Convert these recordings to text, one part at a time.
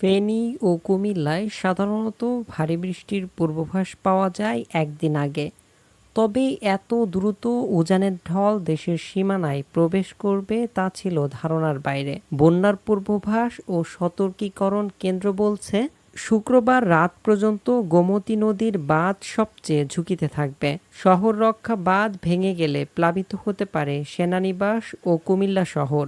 ফেনী ও কুমিল্লায় সাধারণত ভারী বৃষ্টির পূর্বাভাস পাওয়া যায় একদিন আগে। তবে এত দ্রুত উজানের ঢল দেশের সীমানায় প্রবেশ করবে তা ছিল ধারণার বাইরে। বন্যার পূর্বাভাস ও সতর্কীকরণ কেন্দ্র বলছে, শুক্রবার রাত পর্যন্ত গোমতী নদীর বাঁধ সবচেয়ে ঝুঁকিতে থাকবে। শহর রক্ষা বাঁধ ভেঙে গেলে প্লাবিত হতে পারে সেনানিবাস ও কুমিল্লা শহর।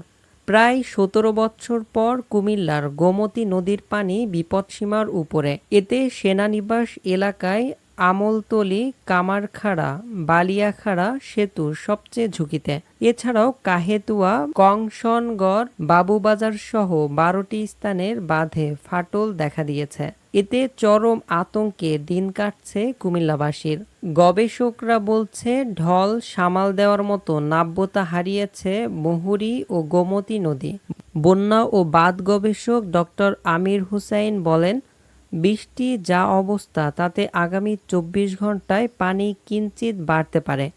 প্রায় সতেরো বছর পর কুমিল্লার গোমতী নদীর পানি বিপদসীমার উপরে। এতে সেনানিবাস এলাকায় আমলতলি, কামারখাড়া, বালিয়াখাড়া সেতু সবচেয়ে ঝুঁকিতে। এছাড়াও কাহেতুয়া কংসনগড় বাবুবাজার সহ বারোটি স্থানের বাঁধে ফাটল দেখা দিয়েছে। এতে চরম আতঙ্কে দিন কাটছে কুমিল্লাবাসীর। গবেষকরা বলছে, ঢল সামাল দেওয়ার মতো নাব্যতা হারিয়েছে মুহুরী ও গোমতী নদী। বন্যা ও বাঁধ গবেষক ডক্টর আমির হুসাইন বলেন বৃষ্টি, যা অবস্থা, তাতে আগামী চব্বিশ ঘন্টায় পানি কিঞ্চিত বাড়তে পারে।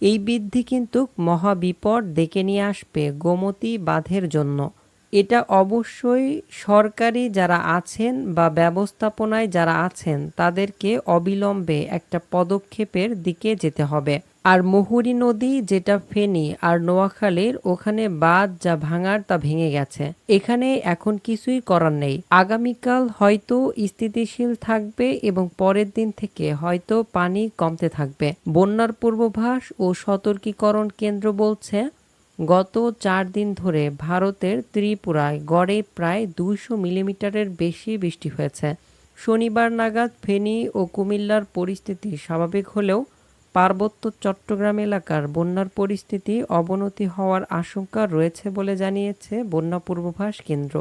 এই বৃদ্ধি কিন্তু মহাবিপদ ডেকে নিয়ে আসবে গোমতী বাঁধের জন্য। এটা অবশ্যই সরকারি যারা আছেন বা ব্যবস্থাপনায় যারা আছেন, তাদেরকে অবিলম্বে একটা পদক্ষেপের দিকে যেতে হবে। আর মুহুরী নদী যেটা ফেনী আর নোয়াখালীর ওখানে বাঁধ যা ভাঙার তা ভেঙে গেছে। এখানে এখন কিছুই করার নেই। আগামীকাল হয়তো স্থিতিশীল থাকবে এবং পরের দিন থেকে হয়তো পানি কমতে থাকবে। বন্যার পূর্বাভাস ও সতর্কীকরণ কেন্দ্র বলছে, গত চার দিন ধরে ভারতের ত্রিপুরায় গড়ে প্রায় দুইশো মিলিমিটারের বেশি বৃষ্টি হয়েছে। শনিবার নাগাদ ফেনী ও কুমিল্লার পরিস্থিতি স্বাভাবিক হলেও পার্বত্য চট্টগ্রাম এলাকার বন্যার পরিস্থিতি অবনতি হওয়ার আশঙ্কা রয়েছে বলে জানিয়েছে বন্যা পূর্বাভাস কেন্দ্র।